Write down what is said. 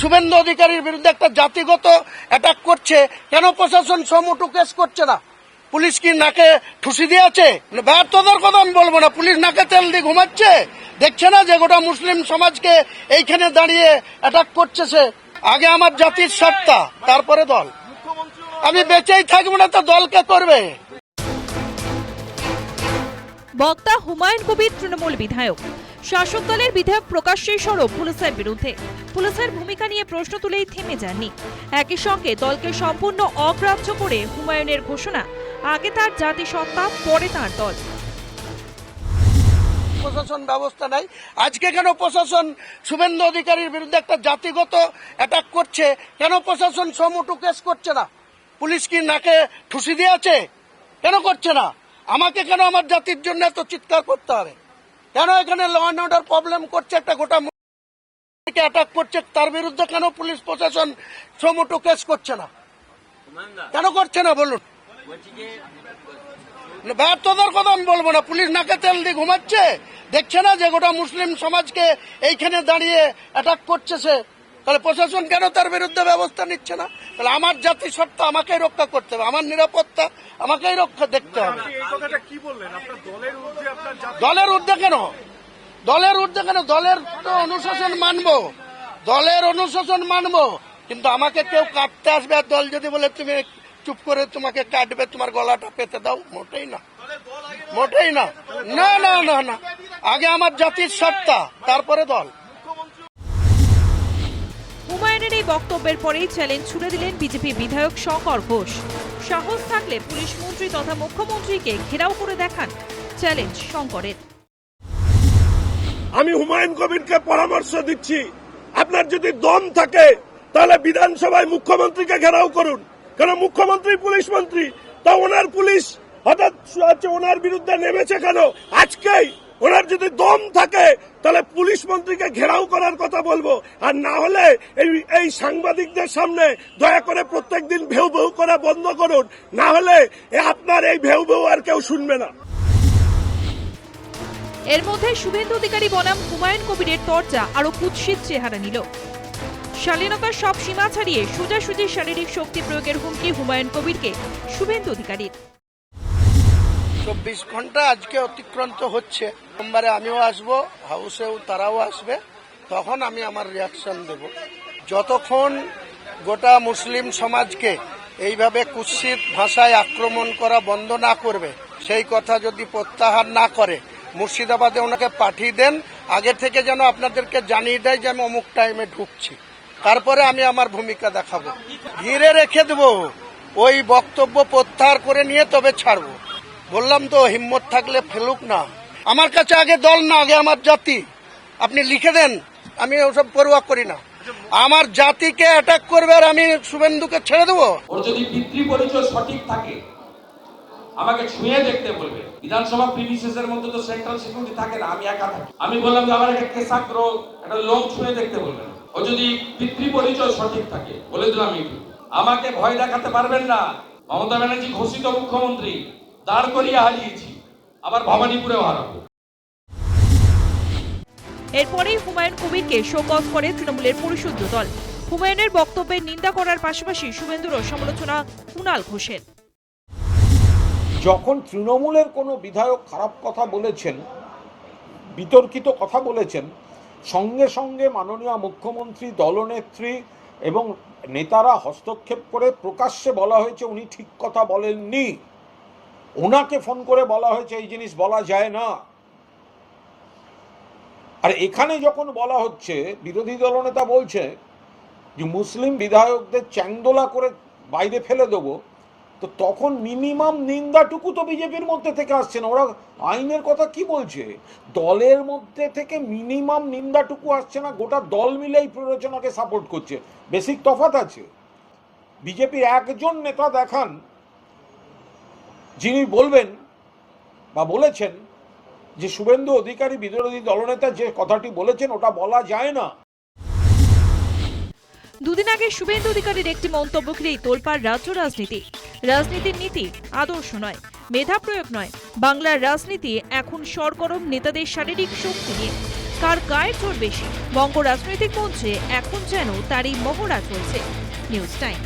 শুভেন্দু অধিকারীর বিরুদ্ধে একটা জাতিগত অ্যাটাক করছে, কেন প্রশাসন সমুটু কেস করছে না? পুলিশ কি নাকে ঠুসি দিয়েছে? ব্যর্থতার কথা আমি বলব না, পুলিশ নাকে তেল দিয়ে ঘুমাচ্ছে। দেখছে না যে গোটা মুসলিম সমাজকে এইখানে দাঁড়িয়ে অ্যাটাক করছে সে? আগে আমার জাতির সত্তা তারপরে দল। আমি বেঁচেই থাকব না তো দলকে করবে। বক্তা হুমায়ুন কবির তৃণমূল বিধায়ক। শাসক দলের বিধায়ক প্রকাশ্যে সরব পুলিশের বিরুদ্ধে। পুলিশের ভূমিকা নিয়ে প্রশ্ন তুলেই থেমে যাননি। একই সঙ্গে দলকে সম্পূর্ণ অগ্রাহ্য করে হুমায়ুনের ঘোষণা, আগে তার জাতিসত্তা পরে তার দল। প্রশাসন ব্যবস্থা নাই। আজকে কেন প্রশাসন শুভেন্দু অধিকারীর বিরুদ্ধে একটা জাতিগত অ্যাটাক করছে? কেন প্রশাসন সমুটু কেস করছে না? পুলিশ কি নাকে ঠুসি দিয়েছে? কেন করছে না? আমাকে কেন আমার জাতির জন্য এত চিৎকার করতে হবে? কেন এখানে ল অ্যান্ড অর্ডার প্রবলেম করছে? একটা গোটা অ্যাটাক করছে? তার বিরুদ্ধে কেন পুলিশ প্রশাসন সমুটু কেস করছে না? কেন করছে না বলুন? ব্যর্থতার কথা আমি বলব না। পুলিশ নাকে তেল দিয়ে ঘুমাচ্ছে। দেখছে না যে গোটা মুসলিম সমাজকে এইখানে দাঁড়িয়ে অ্যাটাক করছে সে? তাহলে প্রশাসন কেন তার বিরুদ্ধে ব্যবস্থা নিচ্ছে না? তাহলে আমার জাতি সত্তা আমাকেই রক্ষা করতে হবে আমার নিরাপত্তা আমাকেই রক্ষা দেখতে হবে। দলের ঊর্ধ্বে কেন? দলের ঊর্ধ্বে কেন? দলের তো অনুশাসন মানব দলের অনুশাসন মানব। কিন্তু আমাকে কেউ কাটতে আসবে আর দল যদি বলে তুমি চুপ করে তোমাকে কাটবে তোমার গলাটা পেতে দাও। মোটেই না। মোটেই না। না না না না। আগে আমার জাতির সত্তা তারপরে দল। হুমায়ুনের এই বক্তব্যের পরেই চ্যালেঞ্জ ছুড়ে দিলেন বিজেপি বিধায়ক শঙ্কর ঘোষ। সাহস থাকলে পুলিশ মন্ত্রী তথা মুখ্যমন্ত্রীকে ঘেরাও করে দেখান চ্যালেঞ্জ শঙ্করের। আমি হুমায়ুন কবিরকে পরামর্শ দিচ্ছি, আপনার যদি দম থাকে, তাহলে বিধানসভায় মুখ্যমন্ত্রীকে ঘেরাও করুন। কারণ মুখ্যমন্ত্রী পুলিশ মন্ত্রী? তা ওনার পুলিশ হঠাৎ ওনার বিরুদ্ধে নেমেছে কেন? আজকেই ওনার যদি দম থাকে তাহলে পুলিশ মন্ত্রীকে ঘেরাও করার কথা বলব। আর না হলে এই এই সাংবাদিকদের সামনে দয়া করে প্রত্যেকদিন ভেউ ভেউ করা বন্ধ করুন। না হলে আপনার এই ভেউ ভেউ আর কেউ শুনবে না। এর মধ্যে শুভেন্দু অধিকারী বনাম হুমায়ুন কবিরের তরজা আরও কুৎসিত চেহারা নিল। শালীনতার সব সীমা ছাড়িয়ে সোজাসুজি শারীরিক শক্তি প্রয়োগের হুমকি হুমায়ুন কবিরকে শুভেন্দু অধিকারীর। চব্বিশ ঘণ্টা আজকে অতিক্রান্ত হচ্ছে। সোমবারে আমিও আসব হাউসেও তারাও আসবে। তখন আমি আমার রিয়াকশন দেব। যতক্ষণ গোটা মুসলিম সমাজকে এইভাবে কুৎসিত ভাষায় আক্রমণ করা বন্ধ না করবে, সেই কথা যদি প্রত্যাহার না করে, মুর্শিদাবাদে ওনাকে পাঠিয়ে দেন, আগে থেকে যেন আপনাদেরকে জানিয়ে দেয় যে আমি অমুক টাইমে ঢুকছি। তারপরে আমি আমার ভূমিকা দেখাবো। ঘিরে রেখে দেবো। ওই বক্তব্য প্রত্যাহার করে নিয়ে তবে ছাড়বো। বললাম তো, হিম্মত থাকলে ফেলুক না। আমার কাছে আগে দল না, আগে আমার জাতি। আপনি লিখে দেন, আমি ওসব পড়ুয়া করি না। আমার জাতিকে অ্যাটাক করবে আর আমি শুভেন্দুকে ছেড়ে দেবো? ওর যদি পিতৃ পরিচয় সঠিক থাকে, আমাকে ছুঁয়ে দেখতে বলবে। বিধানসভা প্রিমিসেসের মধ্যে তো সেন্ট্রাল সিকিউরিটি থাকে না, আমি একা থাকি। আমি বললাম যে আমার একটা কেশাগ্র, একটা লোক ছুঁয়ে দেখতে বলবেন ও যদি পিতৃ পরিচয় সঠিক থাকে, বলে দিলাম আমাকে ভয় দেখাতে পারবেন না। মমতা ব্যানার্জি ঘোষিত মুখ্যমন্ত্রী, দাঁড় করিয়ে হারিয়েছি। আবার ভবানীপুরেও হারাবো এরপরেই হুমায়ুন কবিরকে শোকজ করে তৃণমূলের পরিশুদ্ধ দল। হুমায়ুনের বক্তব্যের নিন্দা করার পাশাপাশি শুভেন্দুরও সমালোচনা কুণাল ঘোষের। যখন তৃণমূলের কোনো বিধায়ক খারাপ কথা বলেছেন বিতর্কিত কথা বলেছেন সঙ্গে সঙ্গে মাননীয় মুখ্যমন্ত্রী দলনেত্রী এবং নেতারা হস্তক্ষেপ করে প্রকাশ্যে বলা হয়েছে উনি ঠিক কথা বলেননি। ওনাকে ফোন করে বলা হয়েছে, এই জিনিস বলা যায় না। আর এখানে যখন বলা হচ্ছে, বিরোধী দলনেতা বলছে যে মুসলিম বিধায়কদের চ্যাংদোলা করে বাইরে ফেলে দেবো, তো তখন মিনিমাম নিন্দাটুকু তো বিজেপির মধ্যে থেকে আসছে না। ওরা আইনের কথা কি বলছে? দলের মধ্যে থেকে মিনিমাম নিন্দাটুকু আসছে না, গোটা দল মিলে এই প্ররোচনাকে সাপোর্ট করছে। বেসিক তফাৎ আছে। বিজেপির একজন নেতা দেখান যিনি বলবেন বা বলেছেন যে শুভেন্দু অধিকারী বিরোধী দলনেতা যে কথাটি বলেছেন, ওটা বলা যায় না। দুদিন আগে শুভেন্দু অধিকারীর একটি মন্তব্য ঘিরেই তোলপাড় রাজ্য রাজনীতি। রাজনীতির নীতি আদর্শ নয়, মেধা প্রয়োগ নয়। বাংলার রাজনীতি এখন সরগরম নেতাদের শারীরিক শক্তি নিয়ে। কার গায়ের জোর বেশি? বঙ্গ রাজনৈতিক মঞ্চে এখন যেন তারই মহড়া চলছে। News time